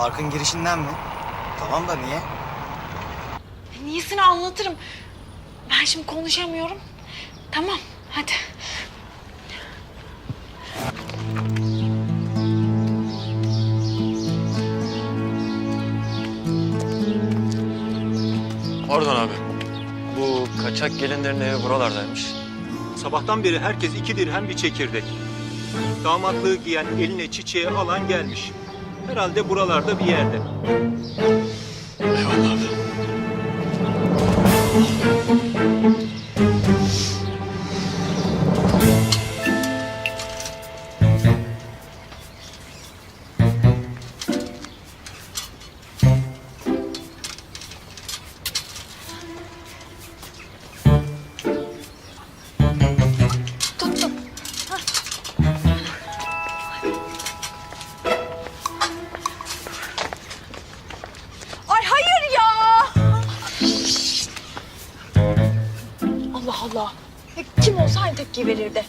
Parkın girişinden mi? Tamam da niye? Niyesini anlatırım. Ben şimdi konuşamıyorum. Tamam hadi. Pardon abi. Bu kaçak gelinlerin evi buralardaymış. Sabahtan beri herkes iki dirhem bir çekirdek. Damatlığı giyen eline çiçeği alan gelmiş. Herhalde buralarda bir yerde. Eyvallah abi. Tepki verirdi.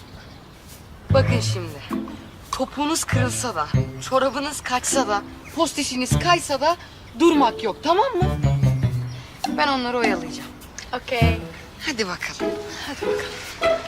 Bakın şimdi. Topuğunuz kırılsa da, çorabınız kaçsa da, post işiniz kaysa da durmak yok tamam mı? Ben onları oyalayacağım. Okey. Hadi bakalım. Hadi bakalım.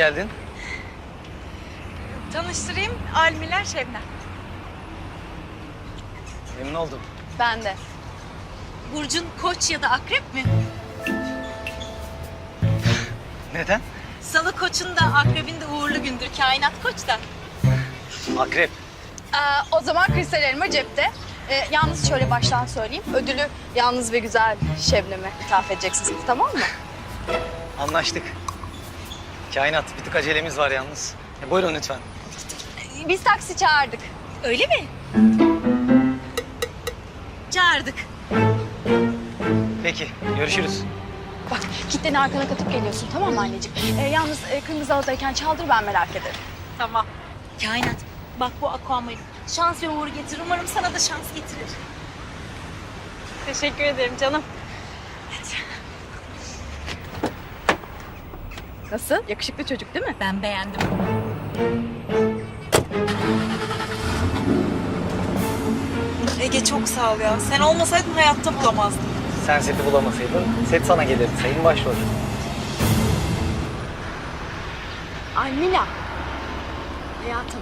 Geldin. Tanıştırayım, Almiler Şebnem. Memnun oldum. Ben de. Burcun koç ya da akrep mi? Neden? Salı koçun da akrebin de uğurlu gündür. Kainat koç da. Akrep. Ee, o zaman kristal elma cepte. Ee, yalnız şöyle baştan söyleyeyim. Ödülü yalnız ve güzel Şebnem'e ithaf edeceksiniz tamam mı? Anlaştık. Kainat bir tık acelemiz var yalnız. E, buyurun lütfen. Biz taksi çağırdık. Öyle mi? Çağırdık. Peki görüşürüz. Bak kitleni arkana katıp geliyorsun tamam mı anneciğim? Ee, yalnız e, kırmızı halıdayken çaldır ben merak ederim. Tamam. Kainat. Bak bu aquamarine. Şans ve uğur getirir. Umarım sana da şans getirir. Teşekkür ederim canım. Nasıl? Yakışıklı çocuk değil mi? Ben beğendim. Ege çok sağ ol ya. Sen olmasaydın hayatta bulamazdım. Sen seti bulamasaydın set sana gelirdi sayın başrol. Almila. Hayatım.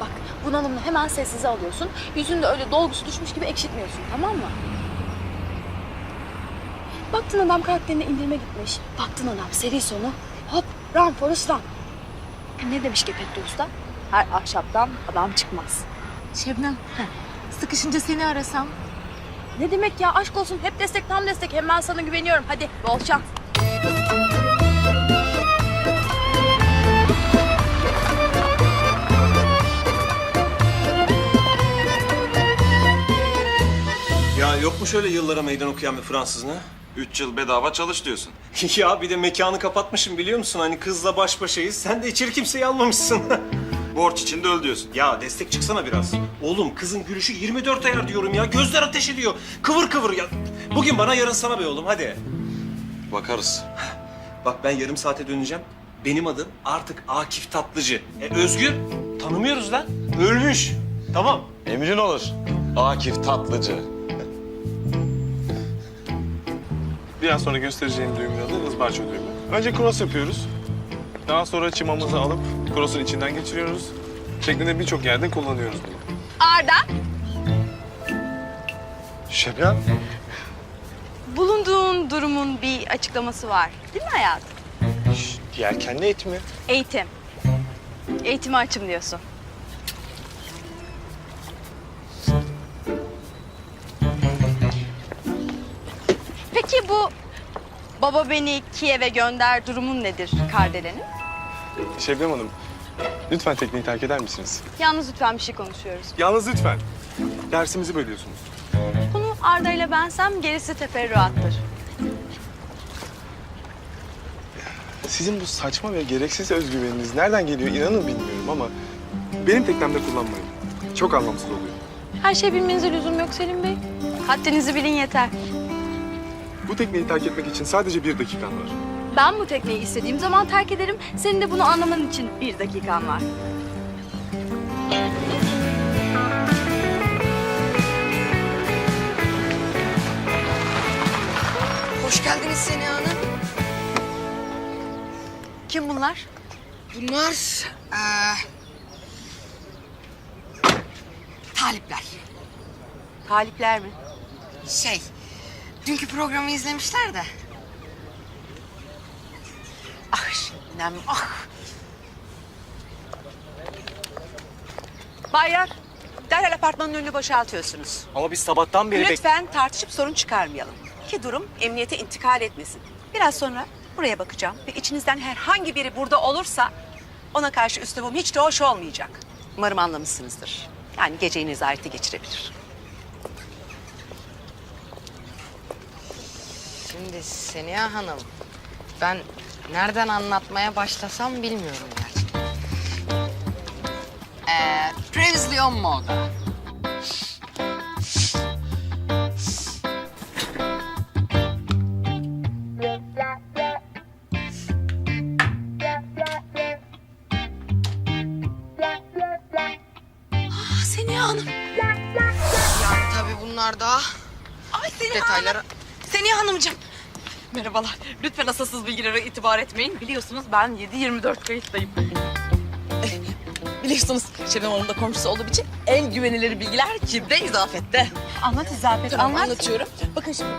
Bak bunalımını hemen sessize alıyorsun. Yüzünde öyle dolgusu düşmüş gibi ekşitmiyorsun tamam mı? Baktın adam karakterine indirme gitmiş. Baktın adam seri sonu. Hop run Forrest run. Ne demiş Gepetto Usta? Her ahşaptan adam çıkmaz. Şebnem. Sıkışınca seni arasam. Ne demek ya aşk olsun hep destek tam destek hem ben sana güveniyorum. Hadi bol şans. Ya yok mu şöyle yıllara meydan okuyan bir Fransız ne? Üç yıl bedava çalış diyorsun. ya bir de mekanı kapatmışım biliyor musun? Hani kızla baş başayız. Sen de içeri kimseyi almamışsın. Borç için de öl diyorsun. ya destek çıksana biraz. Oğlum kızın gülüşü 24 ayar diyorum ya. Gözler ateş ediyor. Kıvır kıvır ya. Bugün bana yarın sana be oğlum hadi. Bakarız. Bak ben yarım saate döneceğim. Benim adım artık Akif Tatlıcı. E Özgür tanımıyoruz lan. Ölmüş. Tamam. Emrin olur. Akif Tatlıcı. Biraz sonra göstereceğim düğümün adı ızbarço düğümü. Önce cross yapıyoruz. Daha sonra çimamızı alıp cross'un içinden geçiriyoruz. Şeklinde birçok yerde kullanıyoruz bunu. Arda. Şebnem. Bulunduğun durumun bir açıklaması var. Değil mi hayatım? Yelkenli et mi? Eğitim. Eğitimi açım diyorsun. Bu Baba beni Kiev'e gönder durumun nedir Kardelen'in? Şebnem Hanım, lütfen tekneyi terk eder misiniz? Yalnız lütfen bir şey konuşuyoruz. Yalnız lütfen. Dersimizi bölüyorsunuz. Bunu Arda ile bensem gerisi teferruattır. Sizin bu saçma ve gereksiz özgüveniniz nereden geliyor inanın bilmiyorum ama benim teknemde kullanmayın. Çok anlamsız oluyor. Her şey bilmenize lüzum yok Selim Bey. Haddinizi bilin yeter. Bu tekneyi terk etmek için sadece bir dakikan var. Ben bu tekneyi istediğim zaman terk ederim. Senin de bunu anlaman için bir dakikan var. Hoş geldiniz Seniha Hanım. Kim bunlar? Bunlar eee talipler. Talipler mi? Şey, dünkü programı izlemişler de. Ah Şebnem ah. Baylar, derhal apartmanın önünü boşaltıyorsunuz. Ama biz sabahtan beri bek... Lütfen tartışıp sorun çıkarmayalım. Ki durum emniyete intikal etmesin. Biraz sonra buraya bakacağım ve içinizden herhangi biri burada olursa ona karşı üslubum hiç de hoş olmayacak. Umarım anlamışsınızdır. Yani geceyi nezarette geçirebilir. Şimdi Seniha Hanım, ben nereden anlatmaya başlasam bilmiyorum gerçekten. Ee, previously on moda. Ah Seniha Hanım. Yani tabii bunlar daha Ay Seniha detaylara... Seniha Hanımcığım. Merhabalar. Lütfen asılsız bilgilere itibar etmeyin. Biliyorsunuz ben 7-24 kayıttayım. Biliyorsunuz Şebnem Hanım da komşusu olduğum için en güvenilir bilgiler kimde? İzafette. Anlat İzafet, Tamam, anlat. anlatıyorum. Bakın şimdi.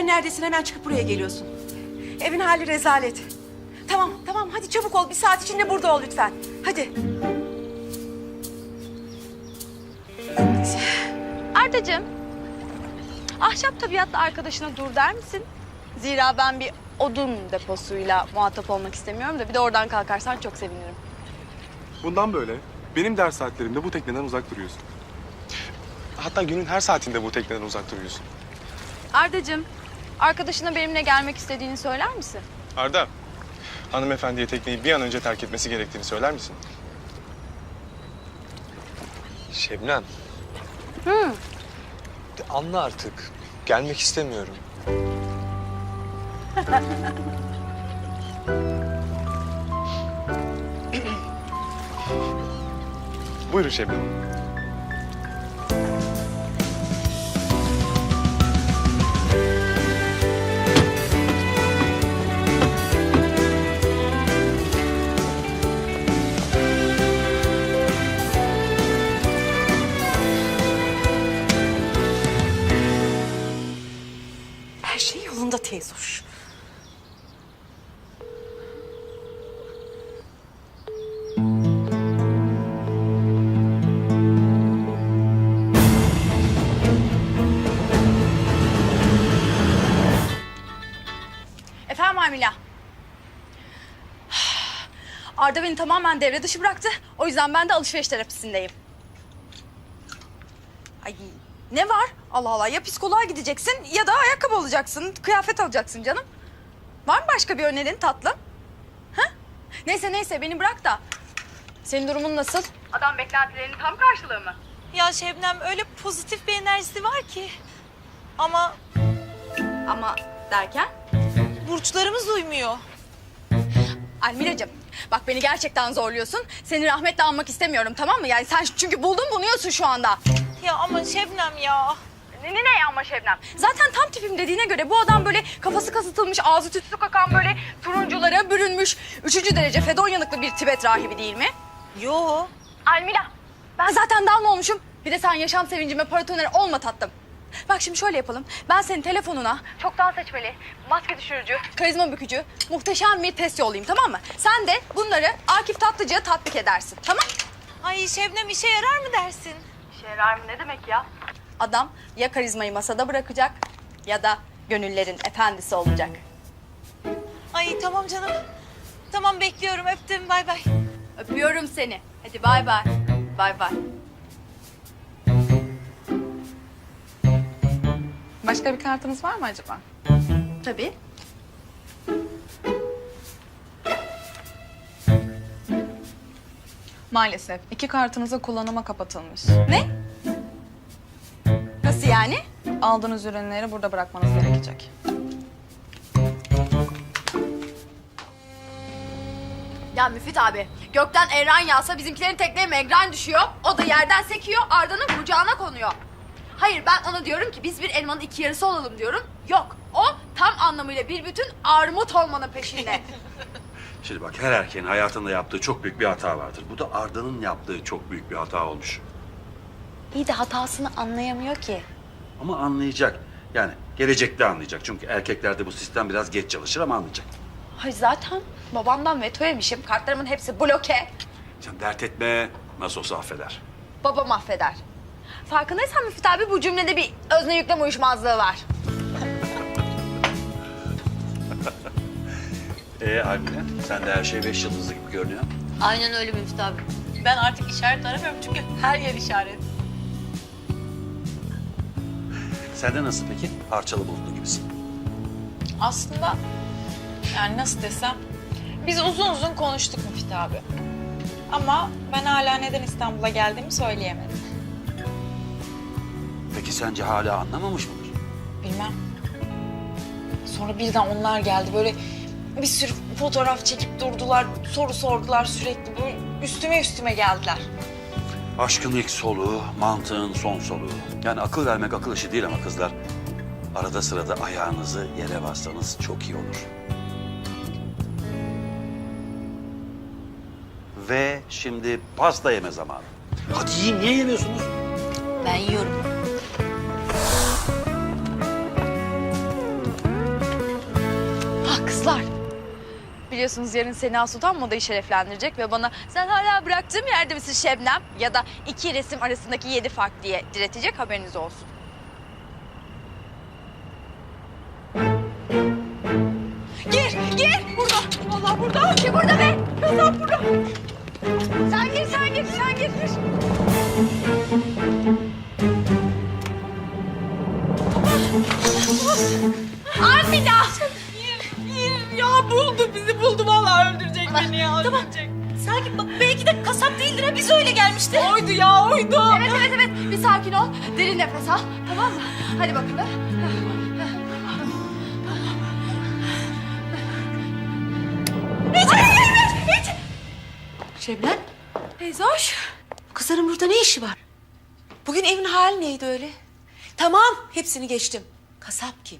Her neredesin hemen çıkıp buraya geliyorsun. Evin hali rezalet. Tamam, tamam hadi çabuk ol. Bir saat içinde burada ol lütfen. Hadi. Ardacığım, ahşap tabiatlı arkadaşına dur der misin? Zira ben bir odun deposuyla muhatap olmak istemiyorum da bir de oradan kalkarsan çok sevinirim. Bundan böyle benim ders saatlerimde bu tekneden uzak duruyorsun. Hatta günün her saatinde bu tekneden uzak duruyorsun. Ardacığım, arkadaşına benimle gelmek istediğini söyler misin? Arda, hanımefendiye tekneyi bir an önce terk etmesi gerektiğini söyler misin? Şebnem. Hı. Anla artık. Gelmek istemiyorum. Buyurun Şebnem Teyze hoş. Efendim Amila. Arda beni tamamen devre dışı bıraktı. O yüzden ben de alışveriş terapisindeyim. Ay ne var? Allah Allah ya psikoloğa gideceksin ya da ayakkabı alacaksın, kıyafet alacaksın canım. Var mı başka bir önerin tatlım? Ha? Neyse neyse beni bırak da. Senin durumun nasıl? Adam beklentilerinin tam karşılığı mı? Ya Şebnem öyle pozitif bir enerjisi var ki. Ama Ama derken? burçlarımız uymuyor. Almila'cığım Bak beni gerçekten zorluyorsun. Seni rahmetle anmak istemiyorum tamam mı? Yani sen çünkü buldun bunuyorsun şu anda. Ya ama Şebnem ya. Ne ne ne ama Şebnem? Zaten tam tipim dediğine göre bu adam böyle kafası kasıtılmış, ağzı tütsü kakan böyle turunculara bürünmüş. Üçüncü derece fedon yanıklı bir Tibet rahibi değil mi? Yo. Almila. Ben zaten dalma olmuşum. Bir de sen yaşam sevincime paratoner olma tatlım. Bak şimdi şöyle yapalım. Ben senin telefonuna çok daha seçmeli, maske düşürücü, karizma bükücü, muhteşem bir test yollayayım tamam mı? Sen de bunları Akif Tatlıcı'ya tatbik edersin tamam? Ay Şebnem işe yarar mı dersin? İşe yarar mı ne demek ya? Adam ya karizmayı masada bırakacak ya da gönüllerin efendisi olacak. Ay tamam canım. Tamam bekliyorum öptüm bay bay. Öpüyorum seni. Hadi bay bay. Bay bay. Başka bir kartınız var mı acaba? Tabii. Maalesef. iki kartınızı kullanıma kapatılmış. Ne? Yani? Aldığınız ürünleri burada bırakmanız gerekecek. Ya Müfit abi, gökten Erran yağsa bizimkilerin tekneye megren düşüyor. O da yerden sekiyor, Arda'nın kucağına konuyor. Hayır ben ona diyorum ki biz bir elmanın iki yarısı olalım diyorum. Yok, o tam anlamıyla bir bütün armut olmanın peşinde. Şimdi bak her erkeğin hayatında yaptığı çok büyük bir hata vardır. Bu da Arda'nın yaptığı çok büyük bir hata olmuş. İyi de hatasını anlayamıyor ki. Ama anlayacak. Yani gelecekte anlayacak. Çünkü erkeklerde bu sistem biraz geç çalışır ama anlayacak. Hayır zaten babamdan veto yemişim. Kartlarımın hepsi bloke. Sen dert etme. Nasıl olsa affeder. Babam affeder. Farkındaysan Müfit abi bu cümlede bir özne yüklem uyuşmazlığı var. Ee Almine sen de her şey beş yıldızlı gibi görünüyor. Aynen öyle Müftü abi. Ben artık işaret aramıyorum çünkü her yer işaret. Sende nasıl peki? Parçalı bulutlu gibisin. Aslında yani nasıl desem biz uzun uzun konuştuk Müfit abi. Ama ben hala neden İstanbul'a geldiğimi söyleyemedim. Peki sence hala anlamamış mıdır? Bilmem. Sonra birden onlar geldi böyle bir sürü fotoğraf çekip durdular, soru sordular sürekli böyle üstüme üstüme geldiler. Aşkın ilk soluğu, mantığın son soluğu. Yani akıl vermek akıl işi değil ama kızlar. Arada sırada ayağınızı yere bassanız çok iyi olur. Ve şimdi pasta yeme zamanı. Hadi yiyin, niye yemiyorsunuz? Ben yiyorum. Biliyorsunuz yarın Sena Sultan modayı şereflendirecek ve bana sen hala bıraktığım yerde misin Şebnem? Ya da iki resim arasındaki yedi fark diye diretecek haberiniz olsun. Gir, gir. Burada. Vallahi burada. Ki burada be. Kızlar burada. Sen gir, sen gir, sen gir. gir. Armina. Ya buldu vallahi öldürecek beni ya öldürecek. Sanki bak belki de kasap değildir ha biz öyle gelmişti. Oydu ya oydu. Evet, evet, evet. Bir sakin ol. Derin nefes al. Tamam mı? Hadi bakalım. Şebnem, Teyze hoş. kızların burada ne işi var? Bugün evin hali neydi öyle? Tamam, hepsini geçtim. Kasap kim?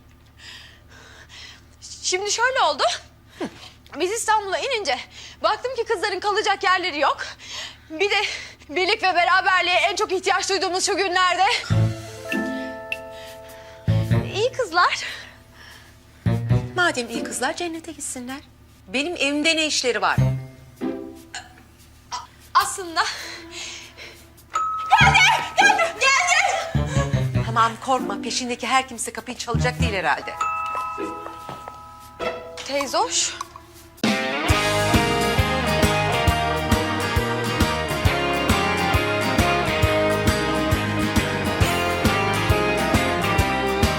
Şimdi şöyle oldu. Biz İstanbul'a inince baktım ki kızların kalacak yerleri yok. Bir de birlik ve beraberliğe en çok ihtiyaç duyduğumuz şu günlerde. İyi kızlar. Madem iyi kızlar cennete gitsinler. Benim evimde ne işleri var? Aslında Tamam korkma, peşindeki her kimse kapıyı çalacak değil herhalde. teyze hoş.